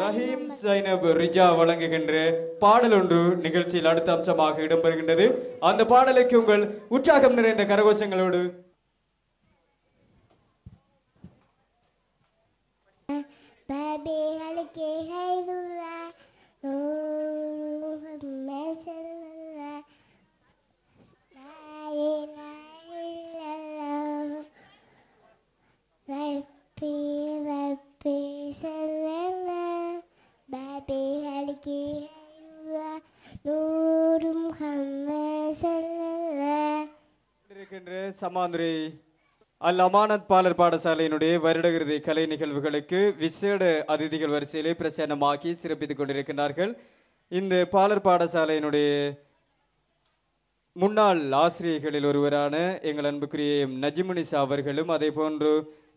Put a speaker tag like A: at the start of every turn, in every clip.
A: Rahim sign-up ரிஜா வழங்குகின்ற பாடல் ஒன்று நிகழ்ச்சியில் அடுத்த அம்சமாக இடம்பெறுகின்றது. அந்த பாடலுக்கு உங்கள் உற்சாகம் நிறைந்த கரகோஷங்களோடு இருக்கின்ற சமாந்திரி அல் அமானத் பாலர் பாடசாலையினுடைய வருடகிருதி கலை நிகழ்வுகளுக்கு விசேட அதிதிகள் வரிசையிலே பிரசன்னமாக்கி சிறப்பித்துக் கொண்டிருக்கின்றார்கள். இந்த பாலர் பாடசாலையினுடைய முன்னாள் ஆசிரியர்களில் ஒருவரான எங்கள் அன்புக்குரிய நஜிமுனிசா அவர்களும் அதே போன்று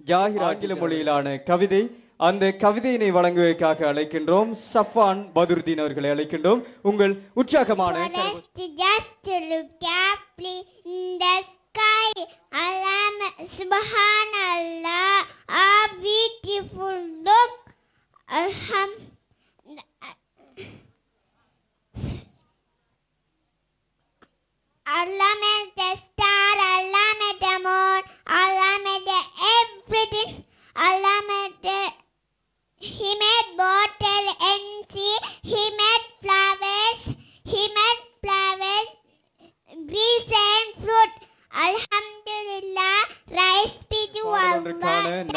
A: ஜாகிர் ஆங்கில மொழியிலான கவிதை அந்த கவிதையினை வழங்குவதற்காக அழைக்கின்றோம். சஃபான் பதுர்தீன் அவர்களை அழைக்கின்றோம். உங்கள் உற்சாகமான
B: Sky. Allah, Subhanallah, a beautiful look. Alham. Allah made the star, Allah made the moon, Allah made the everything, Allah made the he made bottle and sea. He made flowers. He made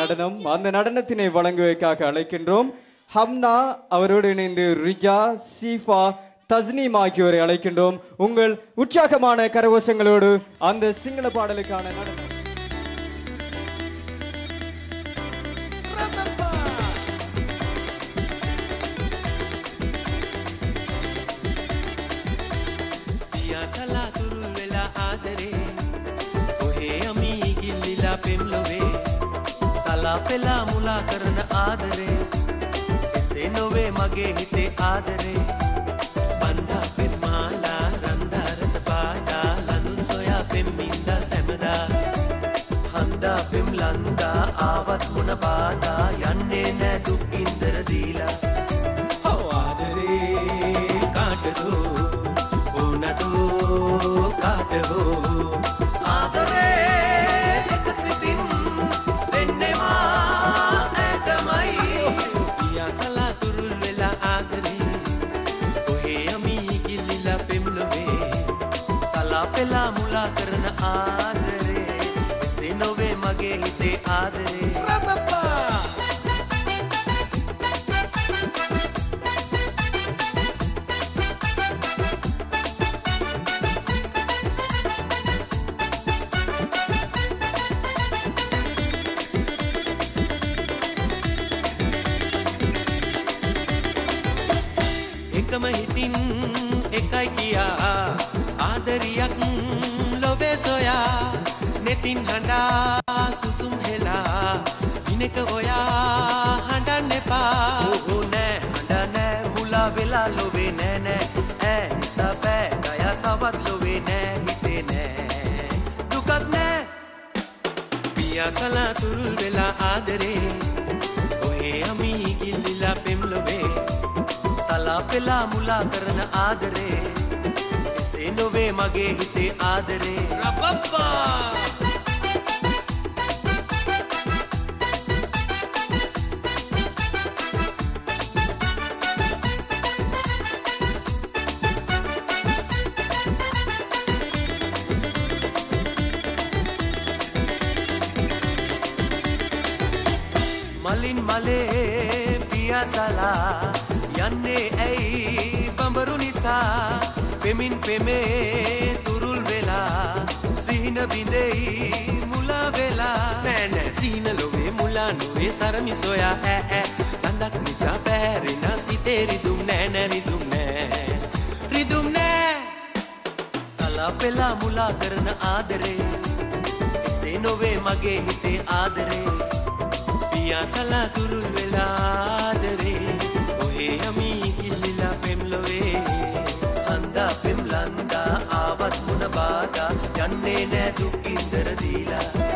A: நடனம் அந்த நடனத்தினை வழங்குவதற்காக அழைக்கின்றோம். ஹம்னா அவரோடு இணைந்து ரிஜா சீஃபா தஸ்னீம் ஆகியோரை அழைக்கின்றோம். உங்கள் உற்சாகமான கரகோஷங்களோடு அந்த சிங்கள பாடலுக்கான நடனம்.
C: තලා පෙලා මුලා කරන ආදරේ එසේ නොවේ මගේ හිතේ ආදරේ බන්ධා පෙන්මාලා රන්දා රස පාඩා ලඳුන් සොයා පෙම්මින්දා සැමදා හන්දා පෙම් ලන්දා ආවත් මුණ බාදා යන්නේ එකම හිතින් එකයි කියා. ආදරියක් ලොවේ සොයා. නෙතින් හඬා සුසුම් හෙලා. ඉනක ඔයා හඬන්න එපා. ඕහෝ නෑ හඬ නෑ. මුලා වෙලා ලොවේ නෑ නෑ. ඈ නිසා බෑ. ගයා තවත් ලොවේ නෑ. හිතේ නෑ. දුකක් නෑ. පියාසලා තුරුල් වෙලා ආදරේ පෙලා මුලා කරන ආදරේ. එසේ නොවේ මගේ හිතේ ආදරේ. රපප්පා මලින් මලේ පියාසලා පෙමේ තුරුල් වෙලා සිහින බිඳෙයි මුලා වෙලා. නෑ නෑ සීන ලොවේ මුලා නොවේ සරමි සොයා ඈ ඈ. ලඳක් නිසා පැහැරෙන සිතේ රිදුම් නෑ නෑ රිදුම් නෑ. රිදුම් නෑ. කලා පෙලා මුලා කරන ආදරේ එසේ නොවේ මගේ හිතේ ආදරේ. පියාසලා තුරුල් වෙලා ආදරේ. නැතු ඉස්තර දීලා.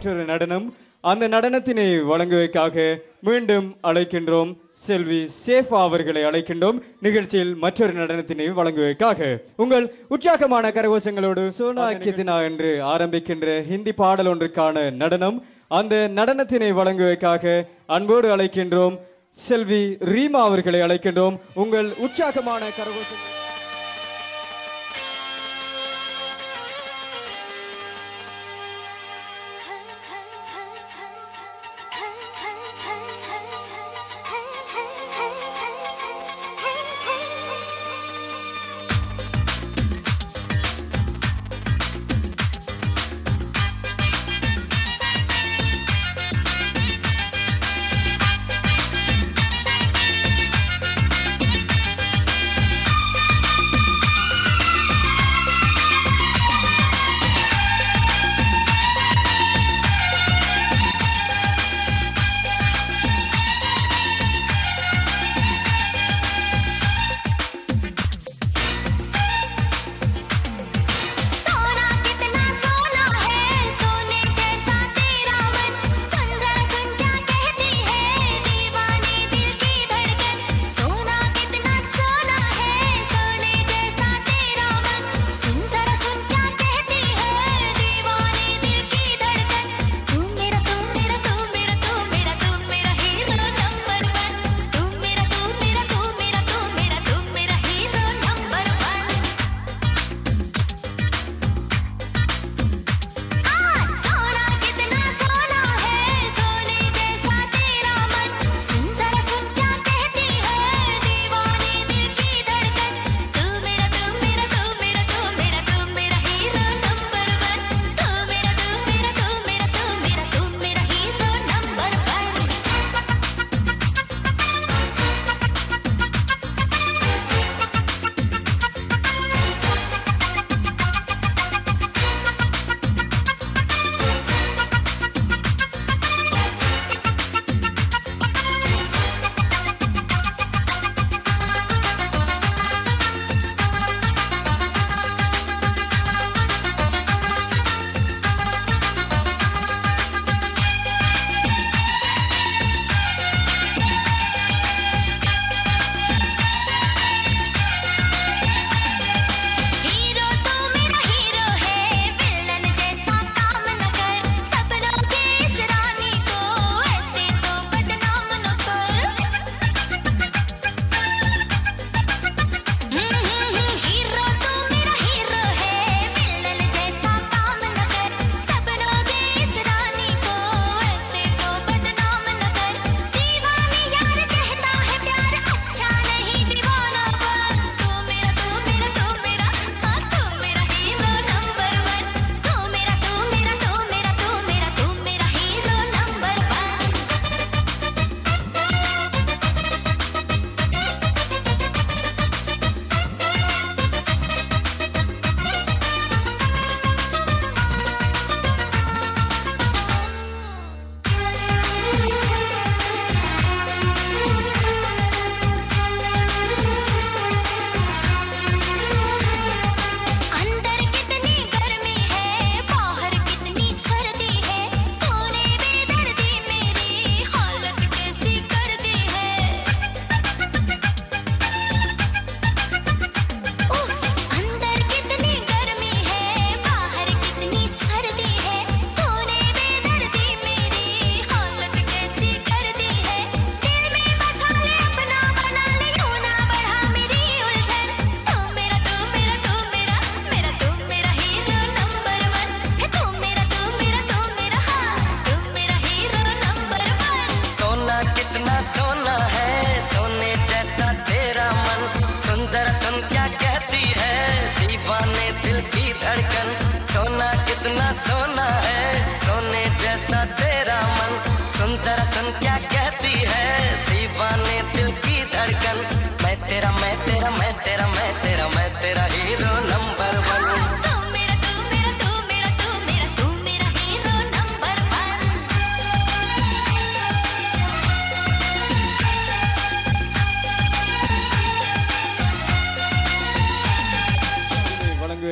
D: மற்றொரு நடனம் அந்த நடனத்தினை வழங்குவதற்காக மீண்டும் அழைக்கின்றோம். செல்வி சேஃபா அவர்களை அழைக்கின்றோம். நிகழ்ச்சியில் மற்றொரு நடனத்தினை வழங்குவதற்காக. உங்கள் உற்சாகமான கரகோஷங்களோடு சோனா கிதினா என்று ஆரம்பிக்கின்ற ஹிந்தி பாடல் ஒன்றுக்கான நடனம். அந்த நடனத்தினை வழங்குவதற்காக அன்போடு அழைக்கின்றோம். செல்வி ரீமா அவர்களை அழைக்கின்றோம். உங்கள் உற்சாகமான கரகோஷங்கள்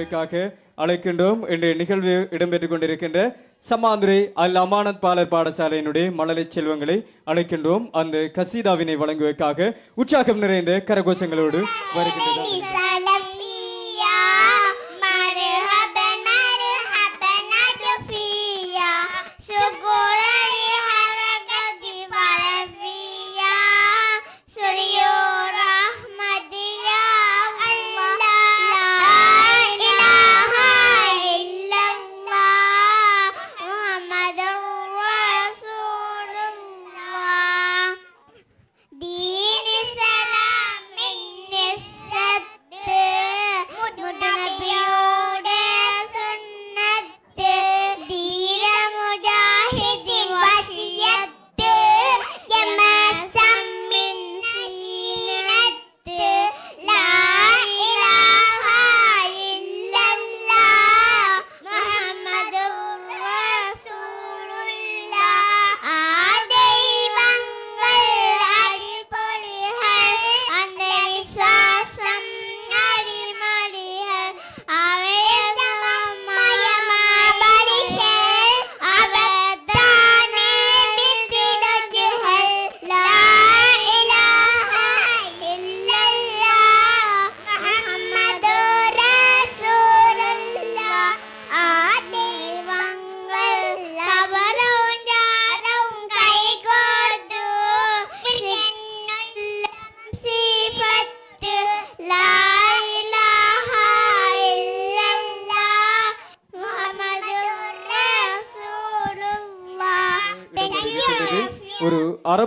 B: வழங்குவதற்காக அழைக்கின்றோம். இன்றைய நிகழ்வு இடம்பெற்றுக் கொண்டிருக்கின்ற சமாந்துரை அல் அமானத் பாலர் பாடசாலையினுடைய மழலை செல்வங்களை அழைக்கின்றோம். அந்த கசீதாவினை வழங்குவதற்காக உற்சாகம் நிறைந்த கரகோஷங்களோடு வருகின்றன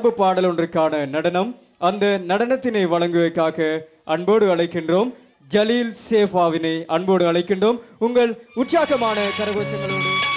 B: ஒரு பாடல் ஒன்றுக்கான நடனம் அந்த நடனத்தினை வழங்குவதற்காக அன்போடு அழைக்கின்றோம். ஜலீல் சேஃபாவினை அன்போடு அழைக்கின்றோம். உங்கள் உற்சாகமான கரகோஷங்களோடு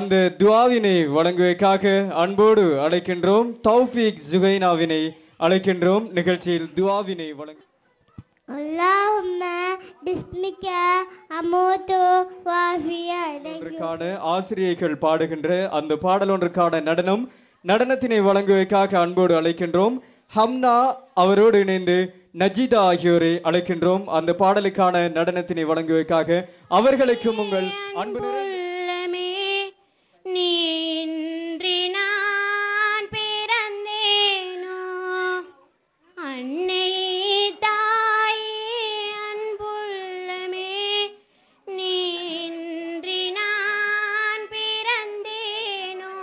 B: அந்த துவாவினை வழங்குவதற்காக அன்போடு அழைக்கின்றோம். தௌஃபீக் ஜுகைனாவினை அழைக்கின்றோம். நிகழ்ச்சியில் துவாவினை வழங்கு ஆசிரியர்கள் பாடுகின்ற அந்த பாடலொன்றுக்கான நடனம் நடனத்தினை வழங்குவதற்காக அன்போடு அழைக்கின்றோம். ஹம்னா அவரோடு இணைந்து நஜிதா ஆகியோரை அழைக்கின்றோம். அந்த பாடலுக்கான நடனத்தினை வழங்குவதற்காக அவர்களுக்கும் உங்கள் அன்பு
E: நீன்றி நான் பிறந்தேனோ? அன்னையே தாயே அன்புள்ளமே நீன்றி நான் பிறந்தேனோ?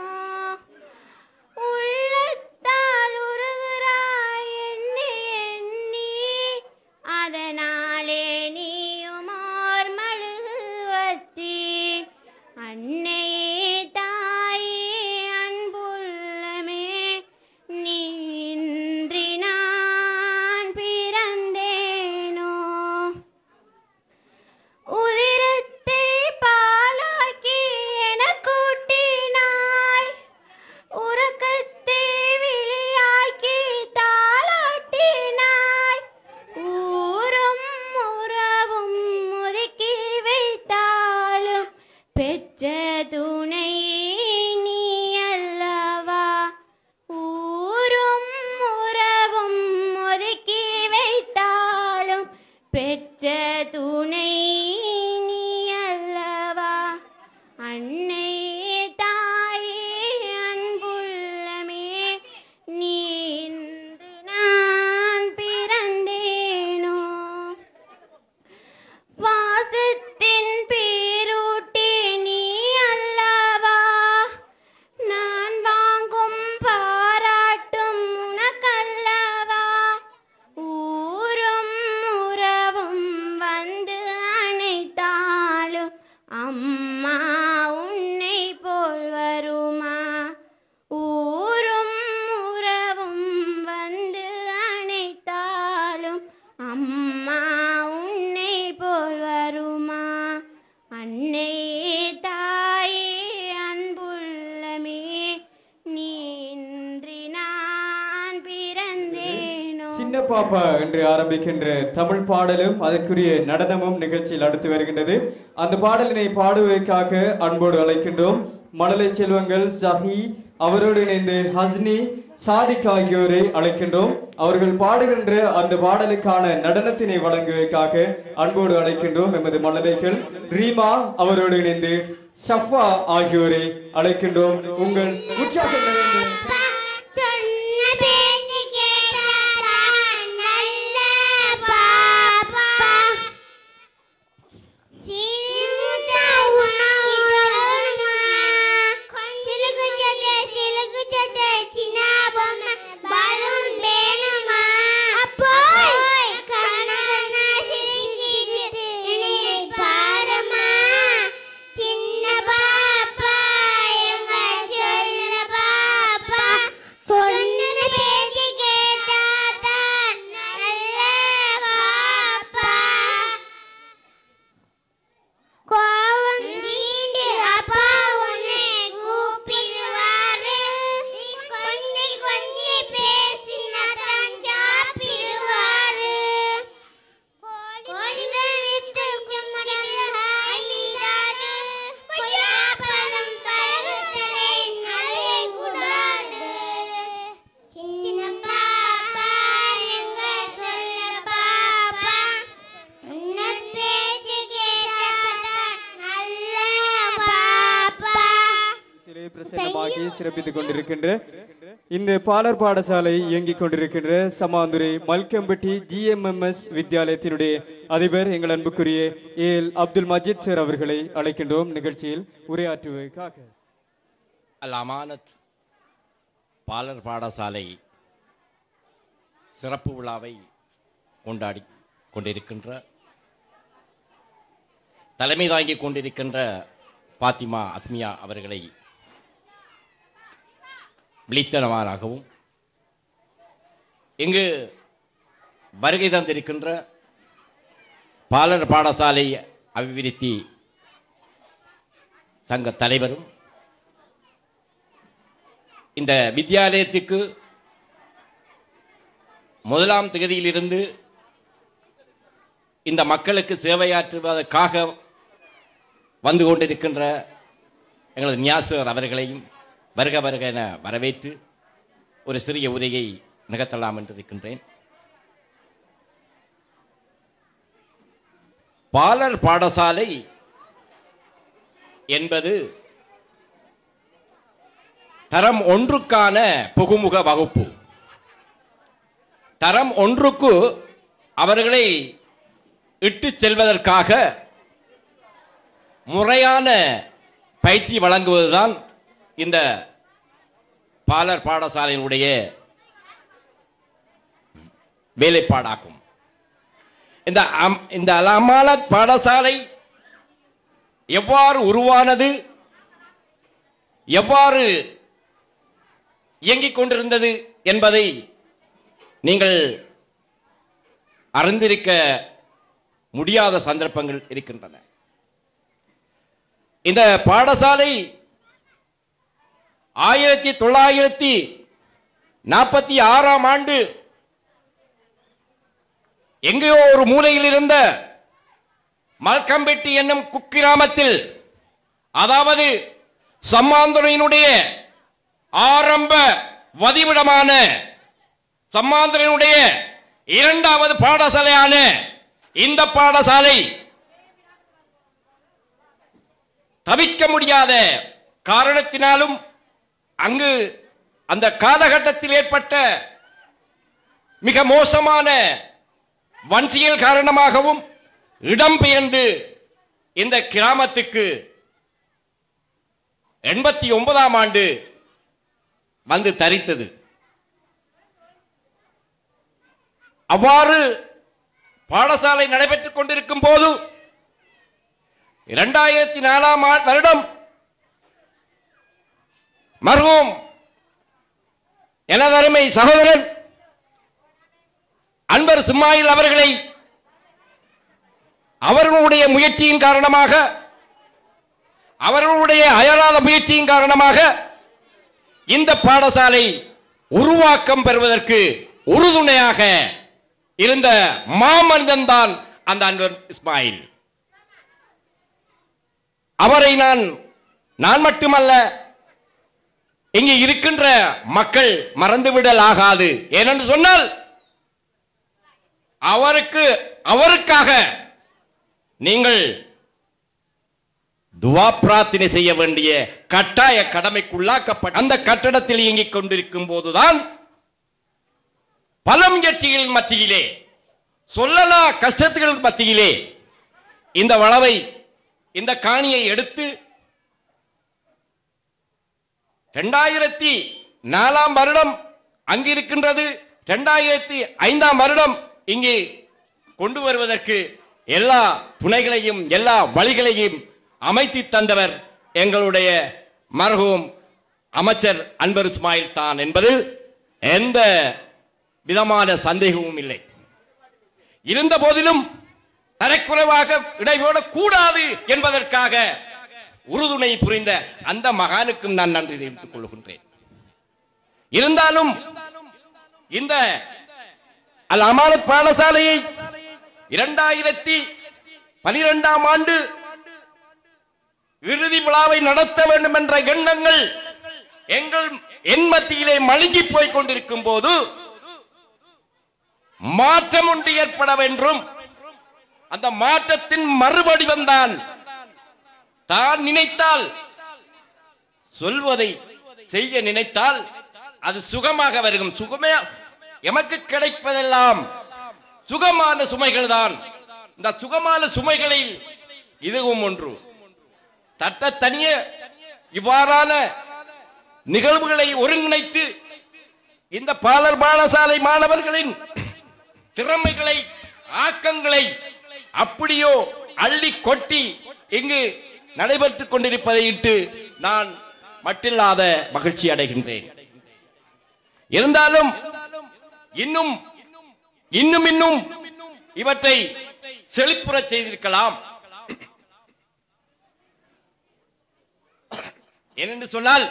E: உள்ளத்தால் உருகுறாய் எண்ணி எண்ணி அதனாலே நீயும்
B: சின்ன பாப்பா என்று ஆரம்பிக்கின்ற தமிழ் பாடலும் அதற்குரிய நடனமும் நிகழ்ச்சியில் அடுத்து வருகின்றது. அந்த பாடலினை பாடுவதற்காக அன்போடு அழைக்கின்றோம். மழலை செல்வங்கள் சஹி அவரோடு இணைந்து ஹஸ்னி சாதிக் ஆகியோரை அழைக்கின்றோம். அவர்கள் பாடுகின்ற அந்த பாடலுக்கான நடனத்தினை வழங்குவதற்காக அன்போடு அழைக்கின்றோம். எமது மழலைகள் ரீமா அவரோடு இணைந்து ஷஃபா ஆகியோரை அழைக்கின்றோம். உங்கள் உற்சாகம் பிரசன்னமாகி சிறப்பித்துக் கொண்டிருக்கின்ற இந்த பாலர் பாடசாலை இயங்கிக் கொண்டிருக்கின்ற சமாந்துரை மல்கம்பட்டி ஜிஎம்எம்எஸ் வித்யாலயத்தினுடைய அதிபர் எங்கள் அன்புக்குரிய ஏல் அப்துல் மஜீத் சார் அவர்களை அழைக்கின்றோம். நிகழ்ச்சியில் உரையாற்றுவதற்காக
F: அல் அமானத் பாலர் பாடசாலை சிறப்பு விழாவை கொண்டாடி கொண்டிருக்கின்ற தலைமை தாங்கிக் கொண்டிருக்கின்ற பாத்திமா அஸ்மியா அவர்களை விழித்தனவாராகவும் இங்கு வருகை தந்திருக்கின்ற பாலர் பாடசாலை அபிவிருத்தி சங்க தலைவரும் இந்த வித்தியாலயத்துக்கு முதலாம் தொகுதியிலிருந்து இந்த மக்களுக்கு சேவையாற்றுவதற்காக வந்து கொண்டிருக்கின்ற எங்களது நியாசர் அவர்களையும் வருக வருக என வரவேற்று ஒரு சிறிய உரையை நிகழ்த்தலாம் என்று இருக்கின்றேன். பாலர் பாடசாலை என்பது தரம் ஒன்றுக்கான புகுமுக வகுப்பு. தரம் ஒன்றுக்கு அவர்களை இட்டு செல்வதற்காக முறையான பயிற்சி வழங்குவதுதான் இந்த பாலர் பாடசாலையினுடைய வேலைப்பாடாகும். இந்த இந்த அலமானத் பாடசாலை எவ்வாறு உருவானது? எவ்வாறு இயங்கிக் கொண்டிருந்தது என்பதை நீங்கள் அறிந்திருக்க முடியாத சந்தர்ப்பங்கள் இருக்கின்றன. இந்த பாடசாலை ஆயிரத்தி தொள்ளாயிரத்தி நாற்பத்தி ஆறாம் ஆண்டு எங்கேயோ ஒரு மூலையில் இருந்த மல்கம்பெட்டி என்னும் குக்கிராமத்தில் அதாவது சம்மாந்துரையினுடைய ஆரம்ப வதிவிடமான சம்மாந்திரனுடைய இரண்டாவது பாடசாலையான இந்த பாடசாலை தவிக்க முடியாத காரணத்தினாலும் அங்கு அந்த காலகட்டத்தில் ஏற்பட்ட மிக மோசமான வன்சியல் காரணமாகவும் இடம்பெயர்ந்து இந்த கிராமத்துக்கு எண்பத்தி ஒன்பதாம் ஆண்டு வந்து தரித்தது. அவ்வாறு பாடசாலை நடைபெற்றுக் கொண்டிருக்கும் போது இரண்டாயிரத்தி நாலாம் ஆ- வருடம் மருகும் எனதருமை சகோதரன் அன்பர் சிம்மாயில் அவர்களை அவர்களுடைய முயற்சியின் காரணமாக அவர்களுடைய அயராத முயற்சியின் காரணமாக இந்த பாடசாலை உருவாக்கம் பெறுவதற்கு உறுதுணையாக இருந்த மாமனிதன் தான் அந்த அன்பர் இஸ்மாயில். அவரை நான் நான் மட்டுமல்ல இங்க இருக்கின்ற மக்கள் மறந்துவிடல் ஆகாது ஏனென்று சொன்னால் அவருக்கு அவருக்காக நீங்கள் துவா பிரார்த்தனை செய்ய வேண்டிய கட்டாய கடமைக்குள்ளாக்கப்பட்ட அந்த கட்டடத்தில் இயங்கிக் கொண்டிருக்கும் போதுதான் பல முயற்சிகள் மத்தியிலே சொல்லலா கஷ்டத்துகள் மத்தியிலே இந்த வளவை இந்த காணியை எடுத்து இரண்டாயிரத்தி நாலாம் வருடம் அங்கு இருக்கின்றது இரண்டாயிரத்தி ஐந்தாம் வருடம் இங்கே கொண்டு வருவதற்கு எல்லா துணைகளையும் எல்லா வழிகளையும் அமைத்து தந்தவர் எங்களுடைய மரகூம் அமைச்சர் அன்பர் இஸ்மாயில் தான் என்பதில் எந்த விதமான சந்தேகமும் இல்லை. இருந்த போதிலும் தரக்குறைவாக இடைபோட கூடாது என்பதற்காக உறுதுணை புரிந்த அந்த மகானுக்கும் நான் நன்றி தெரிவித்துக் கொள்கின்றேன். இருந்தாலும் இந்த அல் அமானத் பாடசாலையை இரண்டாயிரத்தி பனிரெண்டாம் ஆண்டு இறுதி விழாவை நடத்த வேண்டும் என்ற எண்ணங்கள் எங்கள் என் மத்தியிலே மழுங்கி போய் கொண்டிருக்கும் போது மாற்றம் ஒன்று ஏற்பட வேண்டும். அந்த மாற்றத்தின் மறுவடிவம் தான் தான் நினைத்தால் சொல்வதை செய்ய நினைத்தால் அது சுகமாக வருகும். சுகமே எமக்கு கிடைப்பதெல்லாம் சுகமான சுமைகள் தான் இந்த சுகமான சுமைகளில் இதுவும் ஒன்று. தட்ட தனிய இவ்வாறான நிகழ்வுகளை ஒருங்கிணைத்து இந்த பாலர் பாடசாலை மாணவர்களின் திறமைகளை ஆக்கங்களை அப்படியோ அள்ளி கொட்டி இங்கு நடைபெற்றுக் கொண்டிருப்பதை இட்டு நான் மட்டில்லாத மகிழ்ச்சி அடைகின்றேன். இருந்தாலும் இன்னும் இன்னும் இன்னும் இவற்றை செழிப்புற செய்திருக்கலாம். ஏனென்று சொன்னால்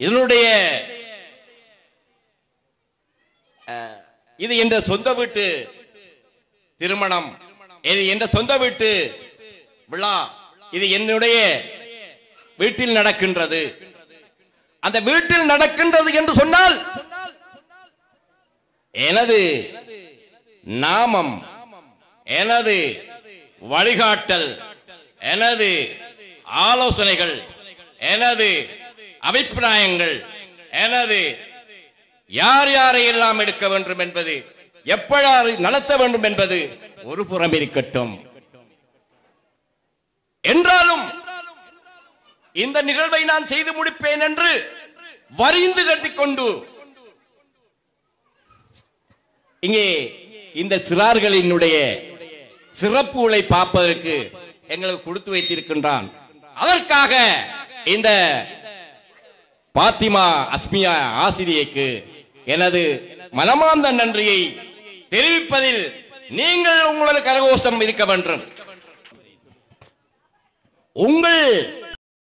F: இதனுடைய அஹ், இது என்ற சொந்த வீட்டு திருமணம். இது என்ற சொந்த வீட்டு விழா இது என்னுடைய வீட்டில் நடக்கின்றது. அந்த வீட்டில் நடக்கின்றது என்று சொன்னால் எனது நாமம் எனது வழிகாட்டல் எனது ஆலோசனைகள் எனது அபிப்பிராயங்கள் எனது யார் யாரை எல்லாம் எடுக்க வேண்டும் என்பது எப்பழாறு நடத்த வேண்டும் என்பது ஒரு புறம் இருக்கட்டும். என்றாலும் இந்த நிகழ்வை நான் செய்து முடிப்பேன் என்று வரிந்து கட்டிக்கொண்டு இங்கே இந்த சிறார்களினுடைய சிறப்புகளை பார்ப்பதற்கு எங்களுக்கு கொடுத்து வைத்திருக்கின்றான். அதற்காக இந்த பாத்திமா அஸ்மியா ஆசிரியைக்கு எனது மனமார்ந்த நன்றியை தெரிவிப்பதில் நீங்கள் உங்களது கரகோஷம் இருக்க வேண்டும் உங்கள்